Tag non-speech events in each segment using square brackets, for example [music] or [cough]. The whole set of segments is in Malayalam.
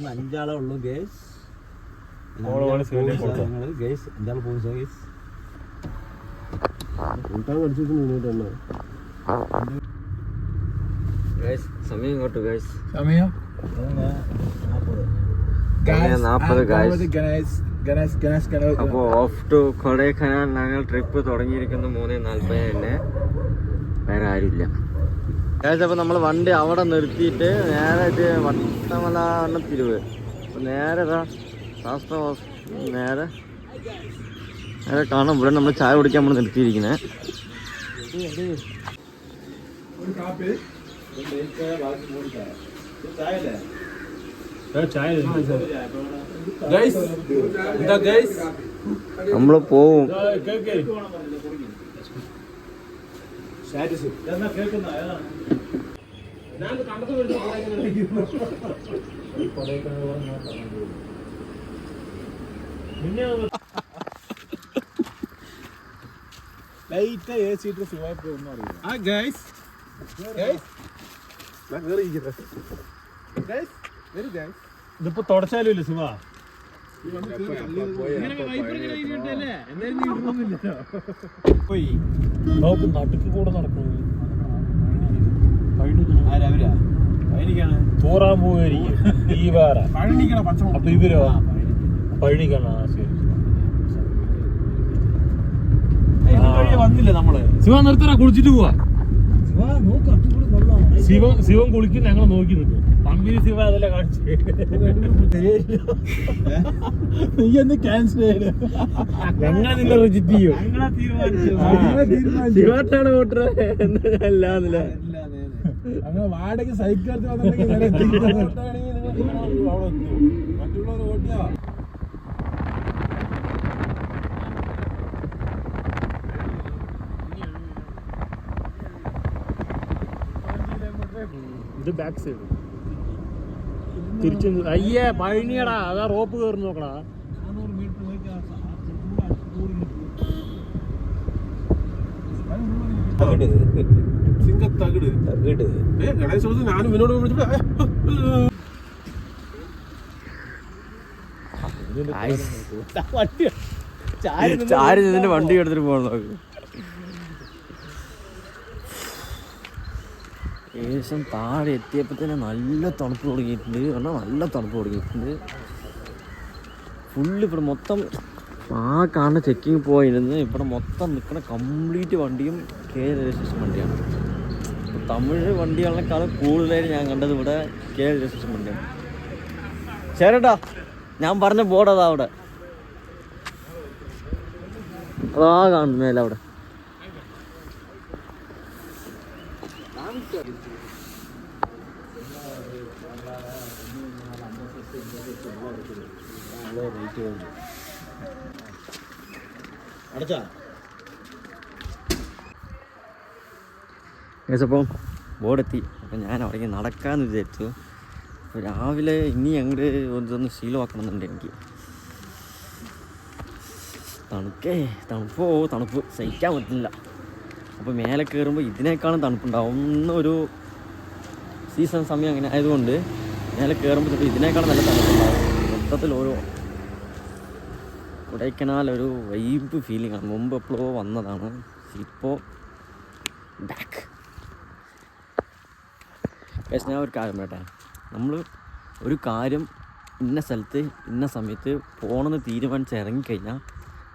പറഞ്ഞ അഞ്ചാളേ ഉള്ളൂ ഗേസ്? ഗേസ് അഞ്ചാൾ പോകും ഗേസ്. സമയം ഇങ്ങോട്ട് ഗേസ്. സമയം? അപ്പോൾ ഓഫ് ടു കൊടൈക്കനാൽ ഞങ്ങൾ ട്രിപ്പ് തുടങ്ങിയിരിക്കുന്നു മൂന്ന് നാൽപ്പത് തന്നെ വേറെ ആരുമില്ല. അപ്പോൾ നമ്മൾ വണ്ടി അവിടെ നിർത്തിയിട്ട് നേരെ ഇത് വട്ടമല തിരുവ്. അപ്പോൾ നേരെ ശാസ്ത്ര നേരെ. നേരെ കാണാം. ഇവിടെ നമ്മൾ ചായ കുടിക്കാൻ നമ്മൾ നിർത്തിയിരിക്കുന്നത് നമ്മൾ പോവും. ഗൈസ് എന്താ പോവും ലൈറ്റ് എ അറിയില്ല. ആ ഗൈസ് ഞാൻ ഇതിപ്പോ തുടച്ചാലും ഇല്ല സുഖ പോയി. നമുക്ക് നടുക്ക് കൂടെ നടക്കുന്നു തൂറാൻ പോയിരിക്കും അപ്പൊ ഇവരോ പഴനിക്കാണ് ശരി വന്നില്ല നമ്മൾ? ശിവ നിർത്തറ കുളിച്ചിട്ട് പോവാ. ശിവൻ ശിവൻ കുളിക്കും ഞങ്ങൾ നോക്കി നിൽക്കും പമ്പിന് ശിവ അതല്ല കാണിച്ചു. നീ എന്ന് ക്യാൻസൽ ചെയ്ത് ഞങ്ങൾ നിന്നെ റിജിറ്റ് ചെയ്യും. ശിവട്ടാണ് വോട്ടർ അല്ലാന്നില്ല അങ്ങനെ വാടക സൈക്കിൾ. [laughs] മറ്റുള്ളവർ ഓട്ടിയാ ഇത് ബാക്ക് സൈഡ് തിരിച്ചു അയ്യേ പഴനിയടാ. അതാ റോപ്പ് കയറി നോക്കടാ. സിംഗത്തകിട് ഗണേശ ഇവനോട് ചാരി വണ്ടി. എടുത്തിട്ട് പോകണം നോക്ക് ഏകദേശം താഴെ എത്തിയപ്പോൾ തന്നെ നല്ല തണുപ്പ് തുടങ്ങിയിട്ടുണ്ട്. പറഞ്ഞാൽ നല്ല തണുപ്പ് തുടങ്ങിയിട്ടുണ്ട്. ഫുള്ള് ഇവിടെ മൊത്തം ആ കാണുന്ന ചെക്കിങ് പോയിരുന്നു ഇവിടെ മൊത്തം നിൽക്കുന്ന കംപ്ലീറ്റ് വണ്ടിയും കെ രജിസ്ട്രേഷൻ വണ്ടിയാണ്. തമിഴ് വണ്ടികളെക്കാളും കൂടുതലായിട്ട് ഞാൻ കണ്ടത് ഇവിടെ കെ രജിസ്ട്രേഷൻ വണ്ടിയാണ്. ചേരട്ടാ ഞാൻ പറഞ്ഞ ബോർഡ് അതാ അവിടെ. അതാ കാണുന്നു മേലെ അവിടെ. അടച്ചാ? അപ്പം ബോർഡെത്തി അപ്പം ഞാൻ അവിടെ നടക്കാമെന്ന് വിചാരിച്ചു രാവിലെ ഇനി അങ്ങോട്ട് ഇതൊന്ന് ശീലമാക്കണമെന്നുണ്ട് എനിക്ക് തണുക്കേ തണുപ്പോ തണുപ്പ്. സഹിക്കാൻ പറ്റില്ല. അപ്പോൾ മേലെ കയറുമ്പോൾ ഇതിനേക്കാളും തണുപ്പുണ്ടാവും. ഒരു സീസൺ സമയം അങ്ങനെ ആയതുകൊണ്ട് മേലെ കയറുമ്പോൾ ചിലപ്പോൾ ഇതിനേക്കാളും നല്ല തണുപ്പുണ്ടാവും. മൊത്തത്തിൽ ഓരോ കൊടൈക്കനാൽ ഒരു വൈബ് ഫീലിംഗ് ആണ്. മുമ്പ് എപ്പോഴോ വന്നതാണ്. ഇപ്പോൾ ബാക്ക് പക്ഷേ ഞാൻ ഒരു കാര്യം പറയട്ടെ. നമ്മൾ ഒരു കാര്യം ഇന്ന സ്ഥലത്ത് ഇന്ന സമയത്ത് പോകണമെന്ന് തീരുമാനിച്ച് ഇറങ്ങിക്കഴിഞ്ഞാൽ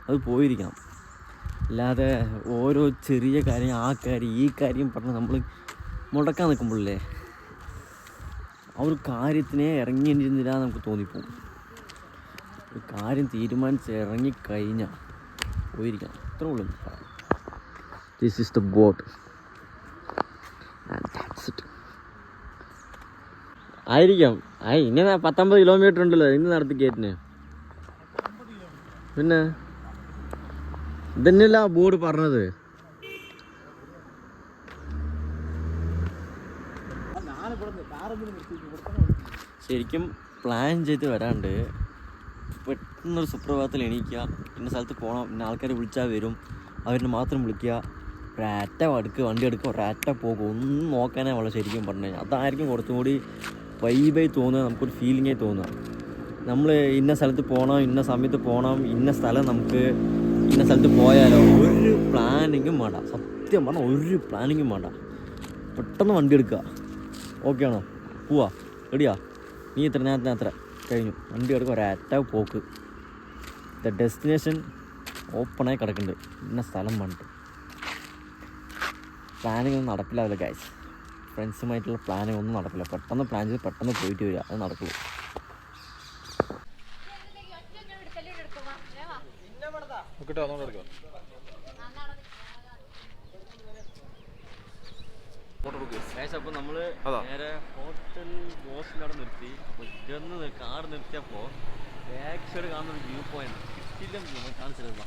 അത് പോയിരിക്കണം. അല്ലാതെ ഓരോ ചെറിയ കാര്യം ആ കാര്യം ഈ കാര്യം പറഞ്ഞ് നമ്മൾ മുടക്കാൻ നിൽക്കുമ്പോഴല്ലേ ആ ഒരു കാര്യത്തിനെ ഇറങ്ങിയിരുന്നില്ല നമുക്ക് തോന്നിപ്പോകും ഒരു കാര്യം തീരുമാനിച്ച് ഇറങ്ങിക്കഴിഞ്ഞാൽ പോയിരിക്കണം. അത്രേ ഉള്ളൂ ദിസ് ഇസ് ദ ബോട്ട് ആയിരിക്കാം. ആ ഇനി പത്തൊമ്പത് കിലോമീറ്റർ ഉണ്ടല്ലോ. ഇന്ന് നടത്തി കയറ്റിന് പിന്നെ? ഇതന്നെയല്ല ബോർഡ് പറഞ്ഞത്? ശരിക്കും പ്ലാൻ ചെയ്ത് വരാണ്ട്. പെട്ടെന്നൊരു സുപ്രഭാതത്തിൽ എണീക്കുക. ഇന്ന സ്ഥലത്ത് പോകണം ഇന്ന ആൾക്കാരെ വിളിച്ചാൽ വരും. അവരിനെ മാത്രം വിളിക്കുക. ഒരറ്റ എടുക്കുക വണ്ടി എടുക്കുക ഒരറ്റ പോകും. ഒന്നും നോക്കാനേ വളരെ ശരിക്കും പറഞ്ഞു അതായിരിക്കും കുറച്ചും കൂടി വൈബായി തോന്നുക നമുക്കൊരു ഫീലിംഗായി തോന്നുക. നമ്മൾ ഇന്ന സ്ഥലത്ത് പോകണം ഇന്ന സമയത്ത് പോകണം ഇന്ന സ്ഥലം നമുക്ക് ഇന്ന സ്ഥലത്ത് പോയാലോ ഒരു പ്ലാനിങ്ങും വേണ്ട. സത്യം പറഞ്ഞാൽ ഒരു പ്ലാനിങ്ങും വേണ്ട. പെട്ടെന്ന് വണ്ടി എടുക്കുക. ഓക്കെ ആണോ? പോവാ. റെഡിയാ നീ ഇത്ര നേരത്തെ അത്ര കഴിഞ്ഞു. വണ്ടി എടുക്കുക ഒരറ്റ പോക്ക്. ദ ഡെസ്റ്റിനേഷൻ ഓപ്പണായി കിടക്കുന്നുണ്ട്. ഇന്ന സ്ഥലം പറഞ്ഞിട്ട് പ്ലാനിങ് നടക്കില്ല ഗൈസ് ഫ്രണ്ട്സുമായിട്ടുള്ള പ്ലാനിങ് ഒന്നും നടക്കില്ല. പെട്ടെന്ന് പ്ലാൻ ചെയ്ത് പെട്ടെന്ന് പോയിട്ട് വരിക. അത് നടക്കുള്ളൂ നോക്കട്ടെ ഒന്നുകൂടെ എടുക്കാം ഗൈസ് അപ്പോൾ നമ്മൾ അതാ. നേരെ ഹോട്ടൽ ബോസിന്റെ അവിടെ നിർത്തി. അപ്പോൾ കാർ നിർത്തിയപ്പോൾ ബാക്ക് കാണുന്ന ഒരു വ്യൂ പോയിന്റ് കിട്ടില്ല കാണിച്ചിരുന്ന.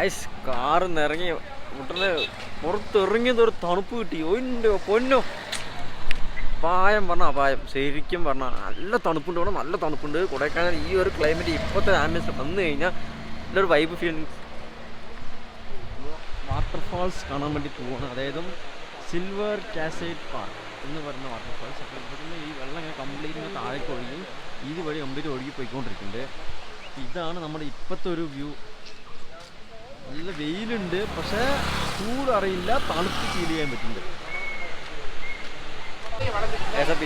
ഗൈസ് കാറ് നിറങ്ങി മുട്ടൽ പുറത്തിറങ്ങിയത് ഒരു തണുപ്പ് കിട്ടി. ഒന്നോ പൊന്നോ. പായം പറഞ്ഞ അപായം. ശരിക്കും പറഞ്ഞാൽ നല്ല തണുപ്പുണ്ട് ഇവിടെ നല്ല തണുപ്പുണ്ട്. കൊടൈക്കനാൽ ഈ ഒരു ക്ലൈമറ്റ് ഇപ്പോഴത്തെ ആംബിയൻസ് വന്നു കഴിഞ്ഞാൽ നല്ലൊരു വൈബ് ഫീലിങ്സ് വാട്ടർഫാൾസ് കാണാൻ വേണ്ടി പോവാണ്. അതായത് സിൽവർ കാസൈറ്റ് പാർക്ക് എന്ന് പറയുന്ന വാട്ടർഫാൾസ് അപ്പോൾ ഇവിടുന്ന് ഈ വെള്ളം ഇങ്ങനെ കംപ്ലീറ്റ് താഴേക്ക് ഒഴുകി ഇതുവഴി കംപ്ലീറ്റ് ഒഴുകി പോയിക്കൊണ്ടിരിക്കുന്നുണ്ട്. ഇതാണ് നമ്മുടെ ഇപ്പോഴത്തെ ഒരു വ്യൂ നല്ല വെയിലുണ്ട് പക്ഷേ ചൂട് അറിയില്ല തണുപ്പ് ഫീൽ ചെയ്യാൻ പറ്റുന്നുണ്ട്.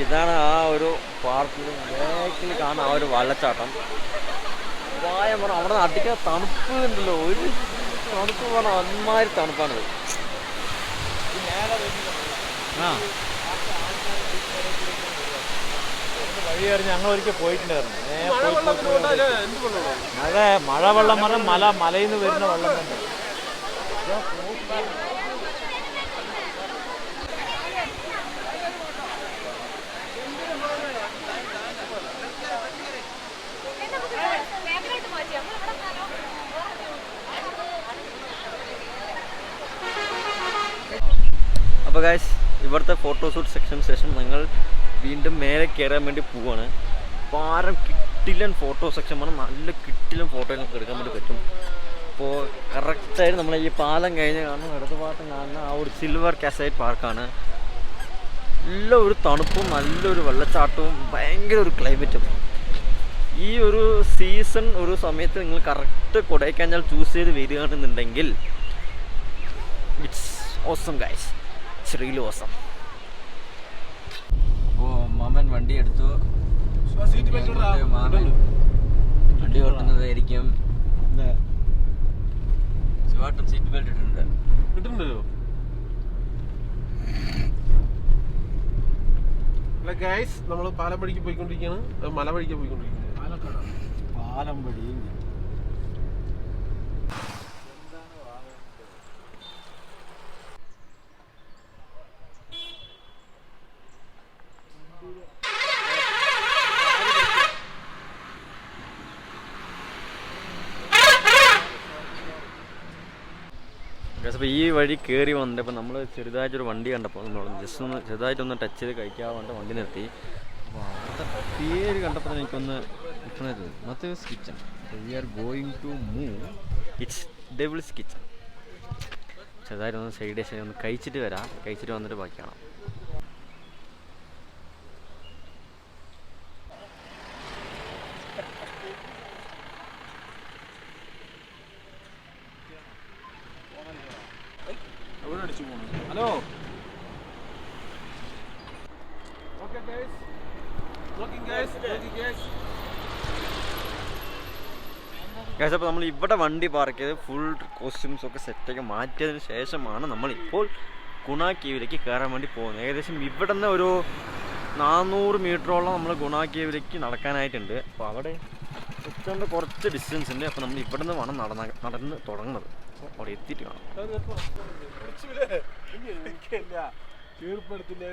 ഇതാണ് ആ ഒരു പാർക്കിൽ ബാക്കിൽ കാണുന്ന ആ ഒരു വെള്ളച്ചാട്ടം. വായം പറഞ്ഞു അവിടെ അധികം തണുപ്പ് ഉണ്ടല്ലോ. ഒരു തണുപ്പ് പറഞ്ഞാൽ അന്മാതിരി തണുപ്പാണത്. ആ. വഴി അറിഞ്ഞ് ഞങ്ങൾ ഒരിക്കൽ പോയിട്ടുണ്ടായിരുന്നു. മഴ മഴ വെള്ളം പറഞ്ഞ മല മലയിൽ നിന്ന് വരുന്ന വെള്ളം തന്നെ. അപ്പോൾ ഗായ്സ് ഇവിടുത്തെ ഫോട്ടോഷൂട്ട് സെക്ഷൻ ശേഷം ഞങ്ങൾ വീണ്ടും മേലെ കയറാൻ വേണ്ടി പോവാണ്. പാരം കിട്ടില്ലൻ ഫോട്ടോ സെക്ഷൻ വേണം നല്ല കിട്ടില്ലൻ ഫോട്ടോ എടുക്കാൻ വേണ്ടി പറ്റും. അപ്പോൾ കറക്റ്റായിട്ട് നമ്മൾ ഈ പാലം കഴിഞ്ഞ് കാണുന്ന ഇടതുഭാഗത്ത് കാണുന്ന ആ ഒരു സിൽവർ കാസൈറ്റ് പാർക്കാണ് നല്ല ഒരു തണുപ്പും നല്ലൊരു വെള്ളച്ചാട്ടവും ഭയങ്കര ഒരു ക്ലൈമറ്റും ഈ ഒരു സീസൺ ഒരു സമയത്ത് നിങ്ങൾ കറക്റ്റ് കൊടൈക്കനാൽ ചൂസ് ചെയ്ത് വരികയാണെന്നുണ്ടെങ്കിൽ it's awesome guys really awesome മാമൻ വണ്ടി എടുത്തു. മാമൻ വണ്ടി ഓട്ടുന്നതായിരിക്കും. ശിവാട്ടൻ സീറ്റ് ബെൽറ്റ് ഇട്ടിട്ടുണ്ട്. കിട്ടുന്നുണ്ടല്ലോ അല്ല ഗൈസ് നമ്മൾ പാലം വഴിക്ക് പോയിക്കൊണ്ടിരിക്കുകയാണ്. മലവഴിക്ക് മല വഴിക്ക് പോയിക്കൊണ്ടിരിക്കുന്നത് പാലം വഴി അപ്പോൾ ഈ വഴി കയറി വന്നിട്ട് അപ്പോൾ നമ്മൾ ചെറുതായിട്ടൊരു വണ്ടി കണ്ടപ്പോൾ ജസ്റ്റ് ഒന്ന് ചെറുതായിട്ടൊന്ന് ടച്ച് ചെയ്ത് കഴിക്കാൻ വേണ്ട നിർത്തി. അപ്പോൾ അവിടുത്തെ പേര് കണ്ടപ്പോൾ എനിക്കൊന്ന് കിട്ടണത് Mathew's kitchen we are going to move it's devil's kitchen ചെറുതായിട്ടൊന്ന് സൈഡ് സൈഡ് ഒന്ന് കഴിച്ചിട്ട് വരാം. കഴിച്ചിട്ട് വന്നിട്ട് ബാക്കി കാണാം അവിടെ അടിച്ചു പോകണം hello. Okay guys knocking guys knocking guys guys അപ്പോൾ നമ്മൾ ഇവിടെ വണ്ടി പാർക്ക് ചെയ്ത് ഫുൾ കോസ്റ്റ്യൂംസ് ഒക്കെ സെറ്റൊക്കെ മാറ്റിയതിന് ശേഷമാണ് നമ്മൾ ഇപ്പോൾ ഗുണ കേവിലേക്ക് കയറാൻ വേണ്ടി പോകുന്നത്. ഏകദേശം ഇവിടെ നിന്ന് ഒരു നാനൂറ് മീറ്ററോളം നമ്മൾ ഗുണ കേവിലേക്ക് നടക്കാനായിട്ടുണ്ട്. അപ്പോൾ അവിടെ എത്തേണ്ട കുറച്ച് ഡിസ്റ്റൻസ് ഉണ്ട് അപ്പോൾ നമ്മൾ ഇവിടെ നിന്ന് വേണം നടന്ന നടന്ന് തുടങ്ങുന്നത്. അവിടെ എത്തിയിട്ട് കാണാം തീർപ്പെടുത്തില്ലേ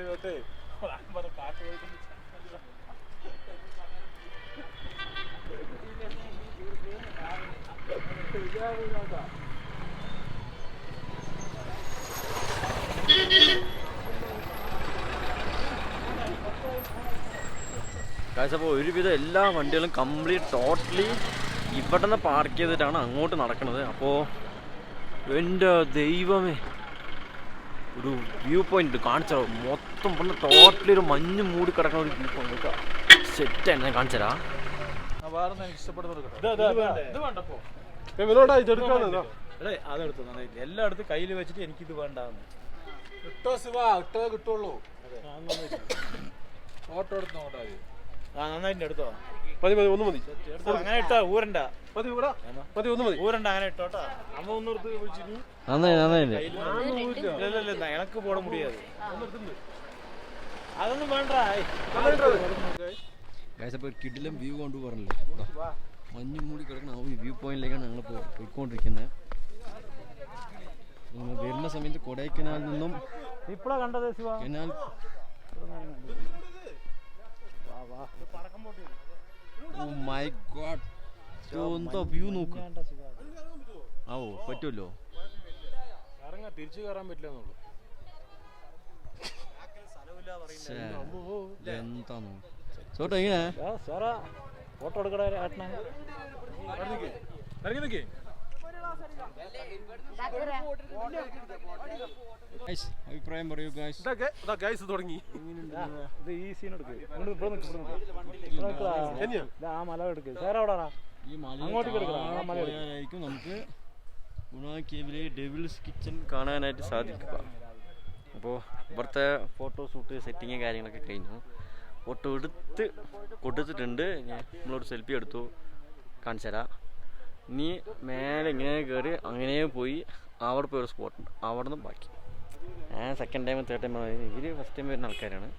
അപ്പോൾ ഒരുവിധം എല്ലാ വണ്ടികളും കംപ്ലീറ്റ് ടോട്ടലി ഇവിടെ നിന്ന് പാർക്ക് ചെയ്തിട്ടാണ് അങ്ങോട്ട് നടക്കുന്നത്. അപ്പോൾ എന്റെ ദൈവമേ. ഒരു വ്യൂ പോയിന്റ് കാണിച്ചോ? മൊത്തം പറഞ്ഞ ടോട്ടലി ഒരു മഞ്ഞ് മൂടി കിടക്കുന്ന ഒരു വ്യൂ പോയിന്റ് സെറ്റ് ഞാൻ കാണിച്ചരാ എനിക്ക് ഇത് ഇത് എല്ലായിടത്തും കയ്യിൽ വെച്ചിട്ട് എനിക്കിത് വേണ്ടാന്ന്. വേണ്ട ശിവ കിട്ടുള്ളൂ. ഫോട്ടോ എടുത്ത്. നോട്ടാ ആ നന്നായിട്ട് എടുത്തോ? മതി മതി ഒന്ന് മതി. അങ്ങനെ ഇട്ടോ ഊരണ്ട. മതി ഇവിടെ. മതി ഒന്ന് മതി. ഊരണ്ട അങ്ങനെ ഇട്ടോട്ടാ അമ്മ ഒന്ന് എടുത്ത് വിളിച്ചിട്ട് നന്നായി നന്നായി ഇല്ല. എനക്ക് പോട മുടിയാതെ. അതൊന്നും വേണ്ട. അപ്പോൾ കിടിലം വ്യൂ കൊണ്ട് പറഞ്ഞില്ലേ? മഞ്ഞ് മൂടി കിടക്കുന്ന ആ ഒരു വ്യൂ പോയിന്റിലേക്കാണ് ഞങ്ങൾ പോയിക്കൊണ്ടിരിക്കുന്നത് വരുന്ന സമയത്ത് കൊടൈക്കനാലിൽ നിന്നും ഇപ്പോഴാ കണ്ടത് ശിവ? കനാൽ ഓ മൈ ഗോഡ് എന്താ വ്യൂ നോക്ക്. ആവോ പറ്റുമല്ലോ ഇറങ്ങാ തിരിച്ചു കയറാൻ പറ്റില്ല എന്നുള്ളൂ. എന്താണോ ചോട്ടോ ഇങ്ങനെ. ഫോട്ടോ എടുക്കടാ ഏട്ടനെ. ഇറങ്ങി നിൽക്കേ അഭിപ്രായം പറയൂ ഗൈസ് തുടങ്ങി. ഇത് ഈ സീൻ എടുക്കുക ആ മല സാർ ഈ മല അങ്ങോട്ടേക്ക് നമുക്ക് ഗുണ കേവിലെ ഡെവിൾസ് കിച്ചൺ കാണാനായിട്ട് സാധിക്കുക. അപ്പോൾ ഇവിടുത്തെ ഫോട്ടോ ഷൂട്ട് സെറ്റിങ് കാര്യങ്ങളൊക്കെ കഴിഞ്ഞു. ഫോട്ടോ എടുത്ത് കൊടുത്തിട്ടുണ്ട്. ഞാൻ നമ്മളൊരു സെൽഫി എടുത്തു. കാണിച്ചു തരാം ഇനി മേലെ ഇങ്ങനെ കയറി അങ്ങനെ പോയി അവിടെ പോയി ഒരു സ്പോട്ടുണ്ട് അവിടെ നിന്ന് ബാക്കി. ഞാൻ സെക്കൻഡ് ടൈം തേർഡ് ടൈം ഇവർ ഫസ്റ്റ് ടൈം വരുന്ന ആൾക്കാരാണ്.